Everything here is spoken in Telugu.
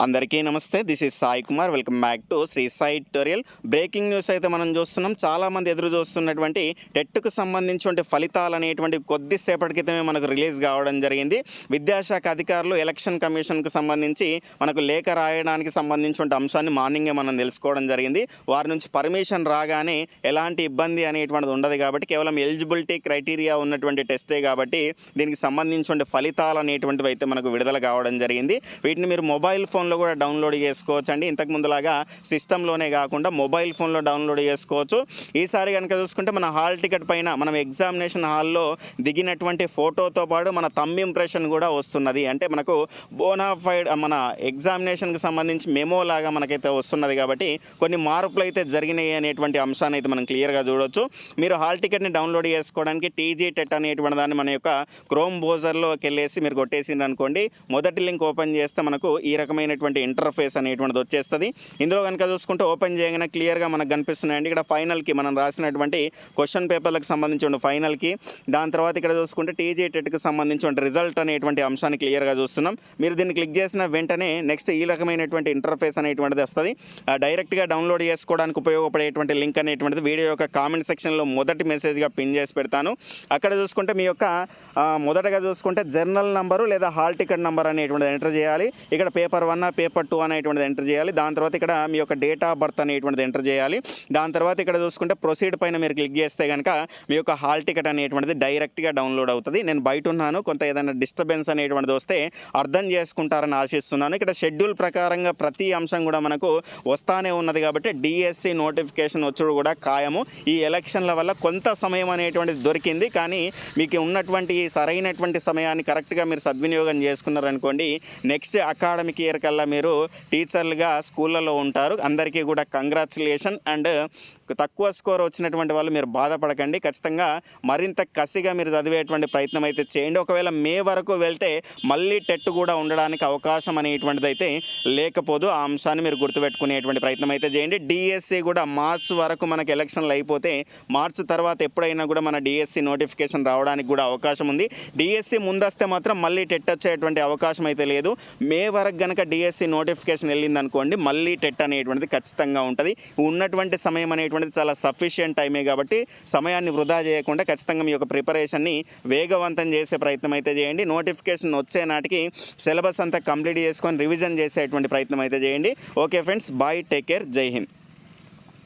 అందరికీ నమస్తే this is Sai Kumar. Welcome back to Shri Sai tutorial. Breaking news అయితే మనం చూస్తున్నాం. చాలామంది ఎదురు చూస్తున్నటువంటి టెట్కు సంబంధించిన ఫలితాలు అనేటువంటి కొద్దిసేపటి క్రితమే మనకు రిలీజ్ కావడం జరిగింది. విద్యాశాఖ అధికారులు ఎలక్షన్ కమిషన్కు సంబంధించి మనకు లేఖ రాయడానికి సంబంధించిన అంశాన్ని మార్నింగే మనం తెలుసుకోవడం జరిగింది. వారి నుంచి పర్మిషన్ రాగానే ఎలాంటి ఇబ్బంది అనేటువంటిది ఉండదు కాబట్టి కేవలం ఎలిజిబిలిటీ క్రైటీరియా ఉన్నటువంటి టెస్టే కాబట్టి దీనికి సంబంధించిన ఫలితాలు అనేటువంటివి అయితే మనకు విడుదల కావడం జరిగింది. వీటిని మీరు మొబైల్ ఫోన్ ఫోన్లో కూడా డౌన్లోడ్ చేసుకోవచ్చు అండి ఇంతకు ముందులాగా సిస్టంలోనే కాకుండా మొబైల్ ఫోన్లో డౌన్లోడ్ చేసుకోవచ్చు. ఈసారి కనుక చూసుకుంటే మన హాల్ టికెట్ పైన మనం ఎగ్జామినేషన్ హాల్లో దిగినటువంటి ఫోటోతో పాటు మన తమ్ ఇంప్రెషన్ కూడా వస్తున్నది. అంటే మనకు బోనాఫైడ్ మన ఎగ్జామినేషన్కి సంబంధించి మెమో లాగా మనకైతే వస్తున్నది కాబట్టి కొన్ని మార్పులు అయితే జరిగినాయి అనేటువంటి అంశాన్ని అయితే మనం క్లియర్గా చూడొచ్చు. మీరు హాల్ టికెట్ని డౌన్లోడ్ చేసుకోవడానికి టీజీ టెట్ అనేటువంటి దాన్ని మన యొక్క క్రోమ్ బ్రౌజర్లోకి వెళ్ళేసి మీరు కొట్టేసిండ్రు అనుకోండి మొదటి లింక్ ఓపెన్ చేస్తే మనకు ఈ రకమైన రకమైనటువంటి ఇంటర్ఫేస్ అనేటువంటిది వచ్చేస్తుంది. ఇందులో కనుక చూసుకుంటే ఓపెన్ చేయగానే క్లియర్గా మనకు కనిపిస్తున్నాయండి. ఇక్కడ ఫైనల్కి మనం రాసినటువంటి క్వశ్చన్ పేపర్లకు సంబంధించిన ఫైనల్కి దాని తర్వాత ఇక్కడ చూసుకుంటే టీజీ టెట్కి సంబంధించిన రిజల్ట్ అనేటువంటి అంశాన్ని క్లియర్గా చూస్తున్నాం. మీరు దీన్ని క్లిక్ చేసిన వెంటనే నెక్స్ట్ ఈ రకమైనటువంటి ఇంటర్ఫేస్ అనేటువంటిది వస్తుంది. డైరెక్ట్గా డౌన్లోడ్ చేసుకోవడానికి ఉపయోగపడేటువంటి లింక్ అనేటువంటిది వీడియో యొక్క కామెంట్ సెక్షన్లో మొదటి మెసేజ్గా పిన్ చేసి పెడతాను. అక్కడ చూసుకుంటే మీ యొక్క మొదటగా చూసుకుంటే జర్నల్ నంబరు లేదా హాల్ టికెట్ నంబర్ అనేటువంటిది ఎంటర్ చేయాలి. ఇక్కడ పేపర్ వన్ పేపర్ టూ అనేటువంటిది ఎంటర్ చేయాలి. దాని తర్వాత ఇక్కడ మీ యొక్క డేట్ ఆఫ్ బర్త్ అనేటువంటిది ఎంటర్ చేయాలి. దాని తర్వాత ఇక్కడ చూసుకుంటే ప్రొసీడ్ పైన మీరు క్లిక్ చేస్తే కనుక మీ యొక్క హాల్ టికెట్ అనేటువంటిది డైరెక్ట్గా డౌన్లోడ్ అవుతుంది. నేను బయట ఉన్నాను. కొంత ఏదైనా డిస్టర్బెన్స్ అనేటువంటిది వస్తే అర్థం చేసుకుంటారని ఆశిస్తున్నాను. ఇక్కడ షెడ్యూల్ ప్రకారంగా ప్రతి అంశం కూడా మనకు వస్తానే ఉన్నది కాబట్టి డిఎస్సి నోటిఫికేషన్ వచ్చుడు కూడా ఖాయము. ఈ ఎలక్షన్ల వల్ల కొంత సమయం అనేటువంటిది దొరికింది. కానీ మీకు ఉన్నటువంటి సరైనటువంటి సమయాన్ని కరెక్ట్గా మీరు సద్వినియోగం చేసుకున్నారనుకోండి నెక్స్ట్ అకాడమిక్ ఇయర్ కల్లా మీరు టీచర్లుగా స్కూళ్ళలో ఉంటారు. అందరికీ కూడా కంగ్రాచులేషన్ అండ్ తక్కువ స్కోర్ వచ్చినటువంటి వాళ్ళు మీరు బాధపడకండి. ఖచ్చితంగా మరింత కసిగా మీరు చదివేటువంటి ప్రయత్నం అయితే చేయండి. ఒకవేళ మే వరకు వెళ్తే మళ్ళీ టెట్ కూడా ఉండడానికి అవకాశం అనేటువంటిది అయితే లేకపోదు. ఆ అంశాన్ని మీరు గుర్తుపెట్టుకునేటువంటి ప్రయత్నం అయితే చేయండి. డిఎస్సి కూడా మార్చ్ వరకు మనకు ఎలక్షన్లు అయిపోతే మార్చ్ తర్వాత ఎప్పుడైనా కూడా మన డిఎస్సి నోటిఫికేషన్ రావడానికి కూడా అవకాశం ఉంది. డిఎస్సి ముందస్తే మాత్రం మళ్ళీ టెట్ వచ్చేటువంటి అవకాశం అయితే లేదు. మే వరకు కనుక డిఎస్సి నోటిఫికేషన్ వెళ్ళింది అనుకోండి మళ్ళీ టెట్ అనేటువంటిది ఖచ్చితంగా ఉంటుంది. ఉన్నటువంటి సమయం అనేటువంటిది చాలా సఫిషియంట్ టైమే కాబట్టి సమయాన్ని వృధా చేయకుండా ఖచ్చితంగా మీ యొక్క ప్రిపరేషన్ని వేగవంతం చేసే ప్రయత్నం అయితే చేయండి. నోటిఫికేషన్ వచ్చే నాటికి సిలబస్ అంతా కంప్లీట్ చేసుకొని రివిజన్ చేసేటువంటి ప్రయత్నం అయితే చేయండి. Okay friends bye take care జై హింద్.